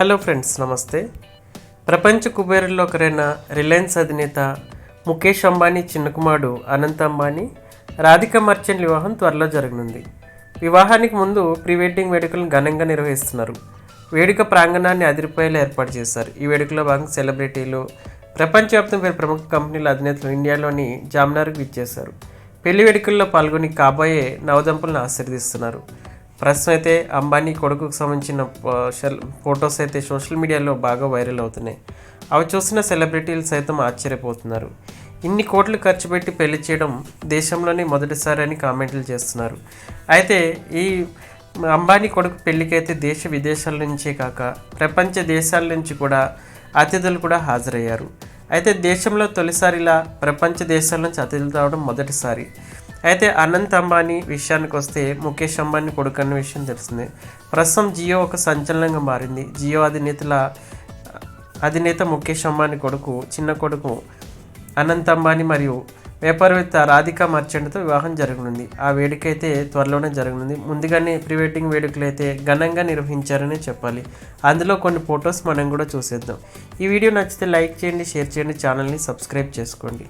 Hello friends నమస్తే. ప్రపంచ కుబేరుల్లో ఒకరైన రిలయన్స్ అధినేత ముఖేష్ అంబానీ చిన్న కుమారుడు అనంత్ అంబానీ రాధిక మర్చెంట్ వివాహం త్వరలో జరగనుంది. వివాహానికి ముందు ప్రీ వెడ్డింగ్ వేడుకలను ఘనంగా నిర్వహిస్తున్నారు. వేడుక ప్రాంగణాన్ని అదిరిపోయేలా ఏర్పాటు చేశారు. ఈ వేడుకలో భాగంగా సెలబ్రిటీలు ప్రపంచవ్యాప్తంగా ప్రముఖ కంపెనీల అధినేతలు ఇండియాలోని జామ్నార్కు విచ్చేశారు. పెళ్ళి వేడుకల్లో పాల్గొని కాబోయే నవదంపులను ఆశీర్దిస్తున్నారు ప్రస్తుతం అయితే అంబానీ కొడుకుకు సంబంధించిన ఫొటోస్ అయితే సోషల్ మీడియాలో బాగా వైరల్ అవుతున్నాయి. అవి చూసిన సెలబ్రిటీలు సైతం ఆశ్చర్యపోతున్నారు. ఇన్ని కోట్లు ఖర్చు పెట్టి పెళ్ళి చేయడం దేశంలోనే మొదటిసారి అని కామెంట్లు చేస్తున్నారు. అయితే ఈ అంబానీ కొడుకు పెళ్ళికైతే దేశ విదేశాల నుంచే కాక ప్రపంచ దేశాల నుంచి కూడా అతిథులు కూడా హాజరయ్యారు. అయితే దేశంలో తొలిసారిలా ప్రపంచ దేశాల నుంచి అతిథులు రావడం మొదటిసారి. అయితే అనంత్ అంబానీ విషయానికి వస్తే ముఖేష్ అంబానీ కొడుకు అన్న విషయం తెలిసిందే ప్రస్తుతం జియో ఒక సంచలనంగా మారింది. జియో అధినేతల అధినేత ముఖేష్ అంబానీ కొడుకు చిన్న కొడుకు అనంత్ అంబానీ మరియు వ్యాపారవేత్త రాధికా మర్చెంట్తో వివాహం జరగనుంది. ఆ వేడుక అయితే త్వరలోనే జరగనుంది. ముందుగానే ప్రీ వెడ్డింగ్ వేడుకలు అయితే ఘనంగా నిర్వహించారనే చెప్పాలి. అందులో కొన్ని ఫొటోస్ మనం కూడా చూసేద్దాం. ఈ వీడియో నచ్చితే లైక్ చేయండి షేర్ చేయండి ఛానల్ని సబ్స్క్రైబ్ చేసుకోండి.